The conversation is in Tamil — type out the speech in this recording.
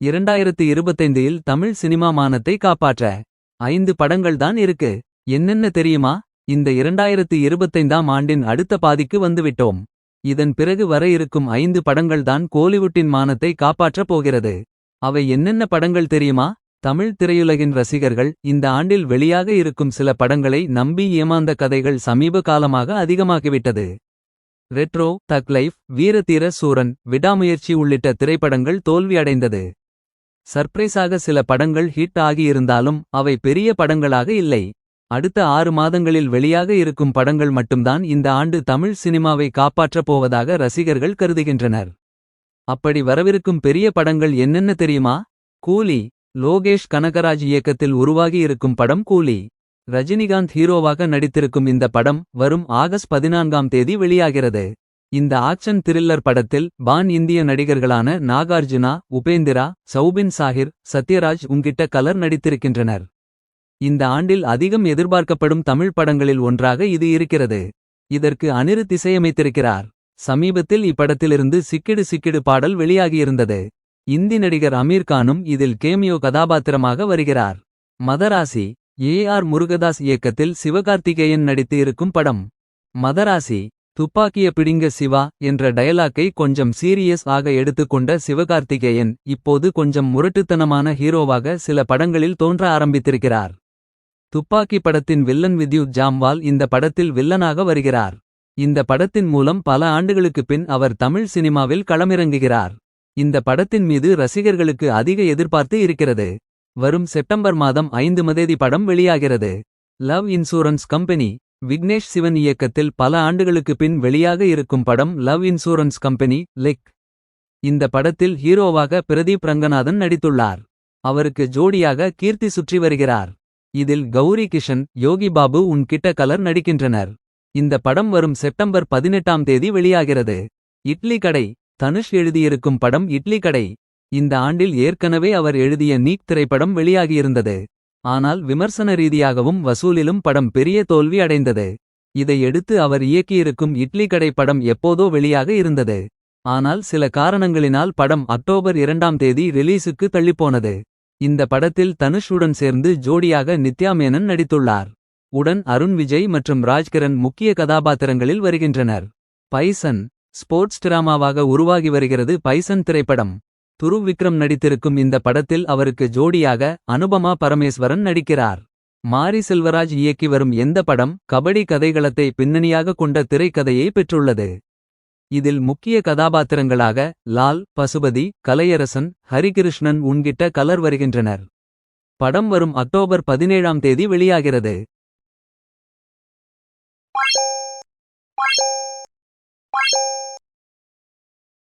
இரண்டாயிரத்து இருபத்தைந்தில் தமிழ் சினிமா மானத்தை காப்பாற்ற ஐந்து படங்கள் தான் இருக்கு. என்னென்ன தெரியுமா? இந்த இரண்டாயிரத்து இருபத்தைந்தாம் ஆண்டின் அடுத்த பாதிக்கு வந்துவிட்டோம். இதன் பிறகு வர இருக்கும் ஐந்து படங்கள் தான் கோலிவுட்டின் மானத்தை காப்பாற்றப் போகிறது. அவை என்னென்ன படங்கள் தெரியுமா? தமிழ் திரையுலகின் ரசிகர்கள் இந்த ஆண்டில் வெளியாக இருக்கும் சில படங்களை நம்பி ஏமாந்த கதைகள் சமீப காலமாக அதிகமாகிவிட்டது. ரெட்ரோ தக் லைஃப் வீரதீர சூரன் விடாமுயற்சி உள்ளிட்ட திரைப்படங்கள் தோல்வியடைந்தது. சர்ப்ரைஸாக சில படங்கள் ஹிட் ஆகியிருந்தாலும் அவை பெரிய படங்களாக இல்லை. அடுத்த ஆறு மாதங்களில் வெளியாக இருக்கும் படங்கள் மட்டும்தான் இந்த ஆண்டு தமிழ் சினிமாவை காப்பாற்றப் போவதாக ரசிகர்கள் கருதுகின்றனர். அப்படி வரவிருக்கும் பெரிய படங்கள் என்னென்ன தெரியுமா? கூலி லோகேஷ் கனகராஜ் இயக்கத்தில் உருவாகி இருக்கும் படம் கூலி. ரஜினிகாந்த் ஹீரோவாக நடித்திருக்கும் இந்த படம் வரும் ஆகஸ்ட் பதினான்காம் தேதி வெளியாகிறது. இந்த ஆக்ஷன் த்ரில்லர் படத்தில் பான் இந்திய நடிகர்களான நாகார்ஜுனா உபேந்திரா சௌபின் சாஹிர் சத்யராஜ் உங்கிட்ட கலர் நடித்திருக்கின்றனர். இந்த ஆண்டில் அதிகம் எதிர்பார்க்கப்படும் தமிழ் படங்களில் ஒன்றாக இது இருக்கிறது. இதற்கு அனிருத் இசையமைத்திருக்கிறார். சமீபத்தில் இப்படத்திலிருந்து சிக்கிடு சிக்கிடு பாடல் வெளியாகியிருந்தது. இந்தி நடிகர் அமீர் கானும் இதில் கேமியோ கதாபாத்திரமாக வருகிறார். மதராசி ஏ ஆர் முருகதாஸ் இயக்கத்தில் சிவகார்த்திகேயன் நடித்து இருக்கும் படம். மதராசி துப்பாக்கிய பிடிங்க சிவா என்ற டயலாக்கை கொஞ்சம் சீரியஸ் ஆக எடுத்துக்கொண்ட சிவகார்த்திகேயன் இப்போது கொஞ்சம் முரட்டுத்தனமான ஹீரோவாக சில படங்களில் தோன்ற ஆரம்பித்திருக்கிறார். துப்பாக்கி படத்தின் வில்லன் வித்யுத் ஜாம்வால் இந்த படத்தில் வில்லனாக வருகிறார். இந்த படத்தின் மூலம் பல ஆண்டுகளுக்குப் பின் அவர் தமிழ் சினிமாவில் களமிறங்குகிறார். இந்த படத்தின் மீது ரசிகர்களுக்கு அதிக எதிர்பார்த்து இருக்கிறது. வரும் செப்டம்பர் மாதம் ஐந்து மதேதி படம் வெளியாகிறது. Love insurance company Vignesh Shivan இயக்கத்தில் பல ஆண்டுகளுக்கு பின் வெளியாக இருக்கும் படம் லவ் இன்சூரன்ஸ் கம்பெனி லிக். இந்த படத்தில் ஹீரோவாக பிரதீப் ரங்கநாதன் நடித்துள்ளார். அவருக்கு ஜோடியாக கீர்த்தி சுற்றி வருகிறார். இதில் கௌரி கிஷன் யோகி பாபு உன்கிட்ட கலர் நடிக்கின்றனர். இந்த படம் வரும் செப்டம்பர் பதினெட்டாம் தேதி வெளியாகிறது. இட்லி கடை தனுஷ் எழுதியிருக்கும் படம் இட்லி கடை. இந்த ஆண்டில் ஏற்கனவே அவர் எழுதிய நீக் திரைப்படம் வெளியாகியிருந்தது. ஆனால் விமர்சன ரீதியாகவும் வசூலிலும் படம் பெரிய தோல்வி அடைந்தது. இதை எடுத்து அவர் இயக்கியிருக்கும் இட்லி கடை படம் எப்போதோ வெளியாக இருந்தது. ஆனால் சில காரணங்களினால் படம் அக்டோபர் இரண்டாம் தேதி ரிலீஸுக்கு தள்ளிப்போனது. இந்த படத்தில் தனுஷுடன் சேர்ந்து ஜோடியாக நித்யா மேனன் நடித்துள்ளார். உடன் அருண் விஜய் மற்றும் ராஜ்கிரண் முக்கிய கதாபாத்திரங்களில் வருகின்றனர். பைசன் ஸ்போர்ட்ஸ் டிராமாவாக உருவாகி வருகிறது பைசன் திரைப்படம். துருவ் விக்ரம் நடித்திருக்கும் இந்த படத்தில் அவருக்கு ஜோடியாக அனுபமா பரமேஸ்வரன் நடிக்கிறார். மாரி செல்வராஜ் இயக்கி வரும் எந்த படம் கபடி கதைகளத்தை பின்னணியாக கொண்ட திரைக்கதையை பெற்றுள்ளது. இதில் முக்கிய கதாபாத்திரங்களாக லால் பசுபதி கலையரசன் ஹரிகிருஷ்ணன் உன்கிட்ட கலர் வருகின்றனர். படம் வரும் அக்டோபர் பதினேழாம் தேதி வெளியாகிறது. Thank.